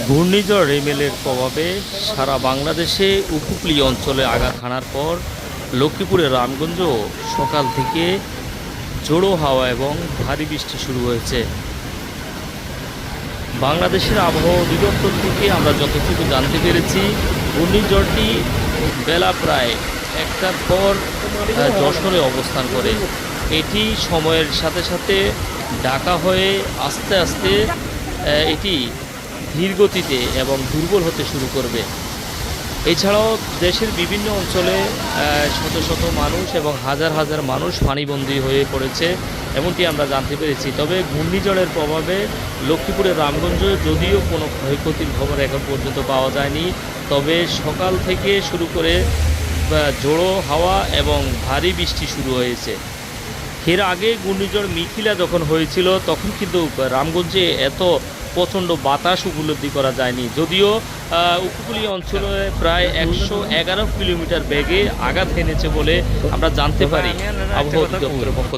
ঘূর্ণিঝড় রেমেলের প্রভাবে সারা বাংলাদেশে উপকূলীয় অঞ্চলে আঘাত হানার পর লক্ষ্মীপুরের রামগঞ্জ সকাল থেকে জোড়ো হাওয়া এবং ভারী বৃষ্টি শুরু হয়েছে। বাংলাদেশের আবহাওয়া অধিদপ্তর থেকে আমরা যতটুকু জানতে পেরেছি, ঘূর্ণিঝড়টি বেলা প্রায় একটার পর যশোরে অবস্থান করে। এটি সময়ের সাথে সাথে ঢাকা হয়ে আস্তে আস্তে এটি ধীর গতিতে এবং দুর্বল হতে শুরু করবে। এছাড়াও দেশের বিভিন্ন অঞ্চলে শত শত মানুষ এবং হাজার হাজার মানুষ পানিবন্দী হয়ে পড়েছে, এমনটি আমরা জানতে পেরেছি। তবে ঘূর্ণিঝড়ের প্রভাবে লক্ষ্মীপুরের রামগঞ্জে যদিও কোনো ক্ষয়ক্ষতির খবর এখন পর্যন্ত পাওয়া যায়নি, তবে সকাল থেকে শুরু করে জোড়ো হাওয়া এবং ভারী বৃষ্টি শুরু হয়েছে। এর আগে ঘূর্ণিঝড় মিথিলা যখন হয়েছিল, তখন কিন্তু রামগঞ্জে এত প্রচণ্ড বাতাস উপলব্ধি করা যায়নি। যদিও উপকূলীয় অঞ্চলে প্রায় একশো এগারো কিলোমিটার বেগে আঘাত এনেছে বলে আমরা জানতে পারি। আবহাওয়া অধিদপ্তরের পক্ষ